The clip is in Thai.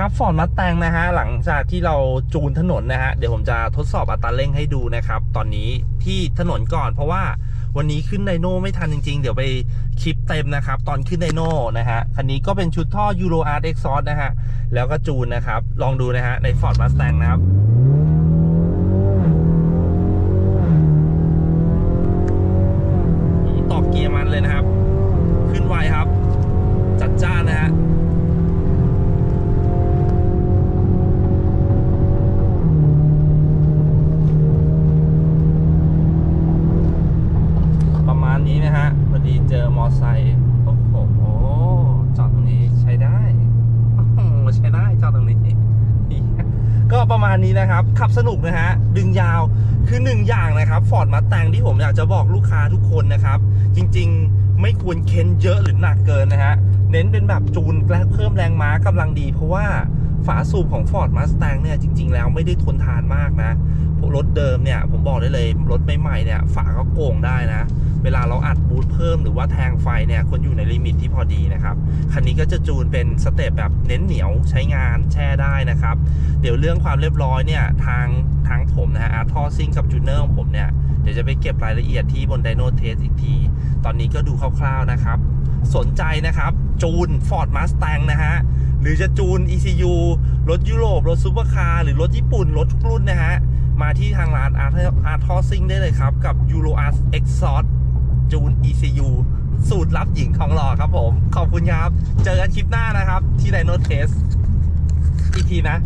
ครับฟอร์ดมัสแตงนะฮะ หลังจากที่เราจูนถนนนะฮะ เดี๋ยวผมจะทดสอบอัตราเร่งให้ดูนะครับ ตอนนี้ที่ถนนก่อนเพราะว่าวันนี้ขึ้นไดโน่ไม่ทันจริง ๆ เดี๋ยวไปคลิปเต็มนะครับ ตอนขึ้นไดโน่นะฮะ คันนี้ก็เป็นชุดท่อ Euro Art Exhaust นะฮะ แล้วก็จูนนะครับ ลองดูนะฮะ ใน Ford Mustang นะครับตอกเกียร์มันเลยนะครับ ขึ้นไวครับ จัดจ้านนะฮะ นี้นะฮะพอดีเจอมอไซค์โอ้โหจอดตรงนี้ใช้ได้โอ้ใช้ได้จอดตรงนี้ ก็ประมาณนี้นะครับ ขับสนุกนะฮะ ดึงยาวคือหนึ่งอย่างนะครับฟอร์ดมาแตงที่ผมอยากจะบอกลูกค้าทุกคนนะครับ จริงๆไม่ควรเค้นเยอะหรือหนักเกินนะฮะ เน้นเป็นแบบจูนและเพิ่มแรงม้ากำลังดีเพราะว่า ฝาสูบของ Ford Mustang เนี่ยจริง ๆ แล้วไม่ได้ทนทานมากนะรถเดิมเนี่ยผมบอกได้เลยรถใหม่ๆเนี่ยฝาก็โกงได้นะ เวลาเราอัดบูทเพิ่มหรือว่าแทงไฟเนี่ยควรอยู่ในลิมิตที่พอดีนะครับคันนี้ก็จะจูนเป็นสเต็ปแบบเน้นเหนียวใช้งานแช่ได้นะครับ เดี๋ยวเรื่องความเรียบร้อยเนี่ยทางทางผมนะฮะอาร์ทอซิ่งกับจูเนอร์ของผมเนี่ยเดี๋ยวจะไปเก็บรายละเอียดที่บนไดโนเทสอีกที ตอนนี้ก็ดูคร่าวๆนะครับ สนใจนะครับจูน Ford Mustang นะฮะ หรือจะจูน ECU รถยุโรป รถซูเปอร์คาร์หรือรถญี่ปุ่น รถทุกรุ่นนะฮะ มาที่ทางร้านอาร์ทอาร์ทอซิงได้เลยครับ กับ Euro Art Exhaust จูน ECU สูตรลับหญิงของหล่อครับผม ขอบคุณครับ เจอกันคลิปหน้านะครับ ที่ไดโนเทสอีกทีนะ